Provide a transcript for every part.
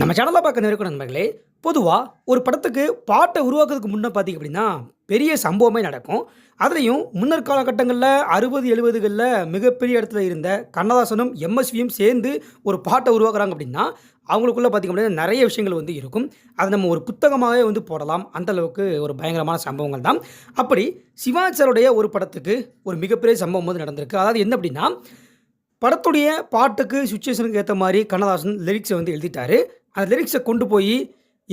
நம்ம சேனலில் பார்க்க நேரம் நண்பர்களே பொதுவாக ஒரு படத்துக்கு பாட்டை உருவாக்குறதுக்கு முன்னே பார்த்தீங்க அப்படின்னா பெரிய சம்பவமே நடக்கும். அதுலேயும் முன்னர் காலகட்டங்களில் அறுபது எழுபதுகளில் மிகப்பெரிய இடத்துல இருந்த கண்ணதாசனும் எம்எஸ்வியும் சேர்ந்து ஒரு பாட்டை உருவாக்குறாங்க அப்படின்னா அவங்களுக்குள்ள பார்த்திங்க அப்படின்னா நிறைய விஷயங்கள் வந்து இருக்கும். அதை நம்ம ஒரு புத்தகமாகவே வந்து போடலாம். அந்த அளவுக்கு ஒரு பயங்கரமான சம்பவங்கள் தான். அப்படி சிவாச்சாருடைய ஒரு படத்துக்கு ஒரு மிகப்பெரிய சம்பவம் வந்து நடந்திருக்கு. அதாவது என்ன அப்படின்னா படத்துடைய பாட்டுக்கு சுச்சுவேஷனுக்கு ஏற்ற மாதிரி கண்ணதாசன் லிரிக்ஸை வந்து எழுதிட்டாரு. அந்த லிரிக்ஸை கொண்டு போய்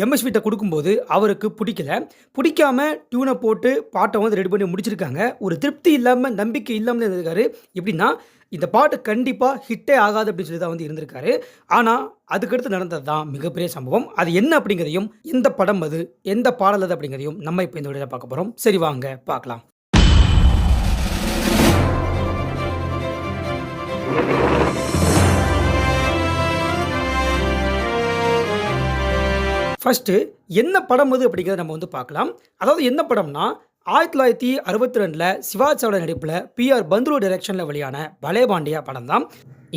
எம்எஸ்விட்ட கொடுக்கும்போது அவருக்கு பிடிக்கல. பிடிக்காம டியூனை போட்டு பாட்டை வந்து ரெடி பண்ணி முடிச்சிருக்காங்க. ஒரு திருப்தி இல்லாமல் நம்பிக்கை இல்லாமல் இருந்திருக்காரு. எப்படின்னா இந்த பாட்டு கண்டிப்பாக ஹிட்டே ஆகாது அப்படின்னு சொல்லி தான் வந்து இருந்திருக்காரு. ஆனால் அதுக்கடுத்து நடந்தது தான் மிகப்பெரிய சம்பவம். அது என்ன அப்படிங்கிறதையும் எந்த படம் அது எந்த பாடல் அது அப்படிங்கிறதையும் நம்ம இப்போ இந்த வீடியோவில் பார்க்க போகிறோம் சரி வாங்க பார்க்கலாம். ஃபஸ்ட்டு என்ன படம் அது அப்படிங்கிறத நம்ம வந்து பார்க்கலாம். அதாவது என்ன படம்னா ஆயிரத்தி தொள்ளாயிரத்தி அறுபத்தி ரெண்டில் சிவாஜியோட நடிப்பில் பிஆர் பந்துரு டைரக்ஷனில் வெளியான பலேபாண்டியா படம் தான்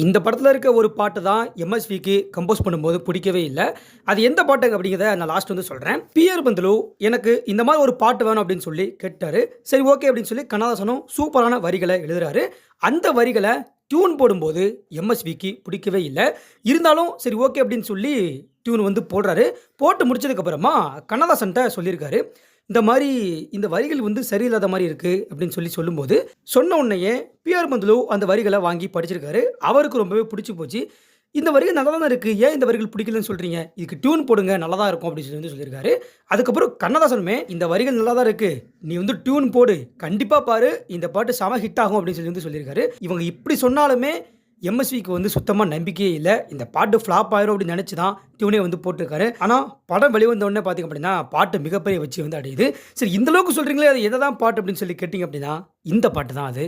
இந்த படத்தில் இருக்க ஒரு பாட்டு தான் எம்எஸ்விக்கு கம்போஸ் பண்ணும்போது பிடிக்கவே இல்லை. அது எந்த பாட்டு அப்படிங்கிறத நான் லாஸ்ட் வந்து சொல்கிறேன் பிஆர் பந்துலு எனக்கு இந்த மாதிரி ஒரு பாட்டு வேணும் அப்படின்னு சொல்லி கேட்டார். சரி ஓகே அப்படின்னு சொல்லி கண்ணதாசனும் சூப்பரான வரிகளை எழுதுறாரு. அந்த வரிகளை டியூன் போடும்போது எம்எஸ்விக்கு பிடிக்கவே இல்லை. இருந்தாலும் சரி ஓகே அப்படின்னு சொல்லி டியூன் வந்து போடுறாரு. போட்டு முடிச்சதுக்கப்புறமா கண்ணதாசன்ட்ட சொல்லியிருக்காரு. இந்த மாதிரி இந்த வரிகள் வந்து சரியில்லாத மாதிரி இருக்குது அப்படின்னு சொல்லி சொல்லும்போது சொன்ன உடனேயே பிஆர் பந்துலு அந்த வரிகளை வாங்கி படிச்சிருக்காரு. அவருக்கு ரொம்பவே பிடிச்சி போச்சு. இந்த வரிகள் நல்லா தான் இருக்குது ஏன் இந்த வரிகள் பிடிக்கலன்னு சொல்கிறீங்க இதுக்கு டியூன் போடுங்க நல்லா தான் இருக்கும் அப்படின்னு சொல்லி வந்து சொல்லியிருக்காரு. அதுக்கப்புறம் கண்ணதாசனுமே இந்த வரிகள் நல்லா தான் இருக்குது நீ வந்து டியூன் போடு. கண்டிப்பாக பாரு இந்த பாட்டு செம ஹிட் ஆகும் அப்படின்னு சொல்லி வந்து சொல்லியிருக்காரு. இவங்க இப்படி சொன்னாலுமே எம்எஸ்விக்கு வந்து சுத்தமாக நம்பிக்கையே இல்லை. இந்த பாட்டு ஃப்ளாப் ஆயிரும் அப்படின்னு நினச்சி தான் டியூனே வந்து போட்டிருக்காரு. ஆனால் படம் வெளிவந்த உடனே பார்த்திங்க அப்படின்னா பாட்டு மிகப்பெரிய வச்சு வந்து அடையுது. சரி இந்த அளவுக்கு சொல்கிறீங்களே அது எதை தான் பாட்டு அப்படின்னு சொல்லி கேட்டிங்க அப்படின்னா இந்த பாட்டு தான் அது.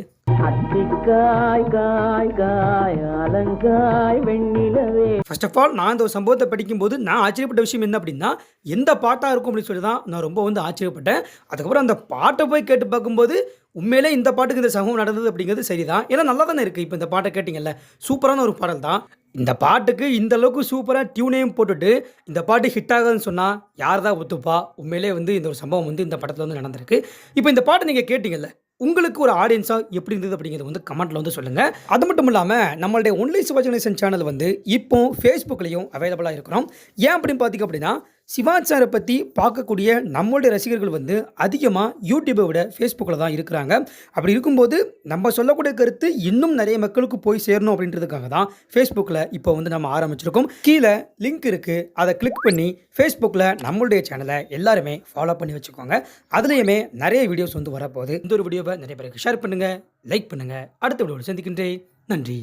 ஃபர்ஸ்ட் ஆஃப் ஆல் நான் இந்த ஒரு சம்பவத்தை படிக்கும்போது நான் ஆச்சரியப்பட்ட விஷயம் என்ன அப்படின்னா எந்த பாட்டாக இருக்கும் அப்படின்னு சொல்லி தான் நான் ரொம்ப வந்து ஆச்சரியப்பட்டேன். அதுக்கப்புறம் அந்த பாட்டை போய் கேட்டு பார்க்கும்போது உண்மையிலே இந்த பாட்டுக்கு இந்த சம்பவம் நடந்தது அப்படிங்கிறது சரிதான். ஏன்னா நல்லா தானே இருக்குது இப்போ இந்த பாட்டை கேட்டிங்கல்ல சூப்பரான ஒரு பாடல் தான். இந்த பாட்டுக்கு இந்த அளவுக்கு சூப்பராக டியூனையும் போட்டுட்டு இந்த பாட்டு ஹிட் ஆகுதுன்னு சொன்னால் யார் தான் ஒத்துப்பா? உண்மையிலே வந்து இந்த ஒரு சம்பவம் வந்து இந்த படத்தில் வந்து நடந்திருக்கு. இப்போ இந்த பாட்டு நீங்கள் கேட்டிங்கல்ல உங்களுக்கு ஒரு ஆடியன்ஸாக எப்படி இருந்தது அப்படிங்கிறது வந்து கமெண்ட்டில் வந்து சொல்லுங்கள் அது மட்டும் இல்லாமல் நம்மளுடைய ஒன்லி சிவாஜி கணேசன் சேனல் வந்து இப்போ ஃபேஸ்புக்லேயும் அவைலபிளாக இருக்கிறோம். ஏன் அப்படின்னு பார்த்தீங்க அப்படின்னா சிவாச்சாரை பற்றி பார்க்கக்கூடிய நம்மளுடைய ரசிகர்கள் வந்து அதிகமாக யூடியூப்பை விட ஃபேஸ்புக்கில் தான் இருக்கிறாங்க. அப்படி இருக்கும்போது நம்ம சொல்லக்கூடிய கருத்து இன்னும் நிறைய மக்களுக்கு போய் சேரணும் அப்படின்றதுக்காக தான் ஃபேஸ்புக்கில் இப்போ வந்து நம்ம ஆரம்பிச்சிருக்கோம். கீழே லிங்க் இருக்குது அதை கிளிக் பண்ணி ஃபேஸ்புக்கில் நம்மளுடைய சேனலை எல்லாருமே ஃபாலோ பண்ணி வச்சுக்கோங்க. அதுலேயுமே நிறைய வீடியோஸ் வந்து வரப்போகுது. இந்த ஒரு வீடியோவை நிறைய பேருக்கு ஷேர் பண்ணுங்கள் லைக் பண்ணுங்கள் அடுத்த வீடியோவில் சந்திக்கின்றேன். நன்றி.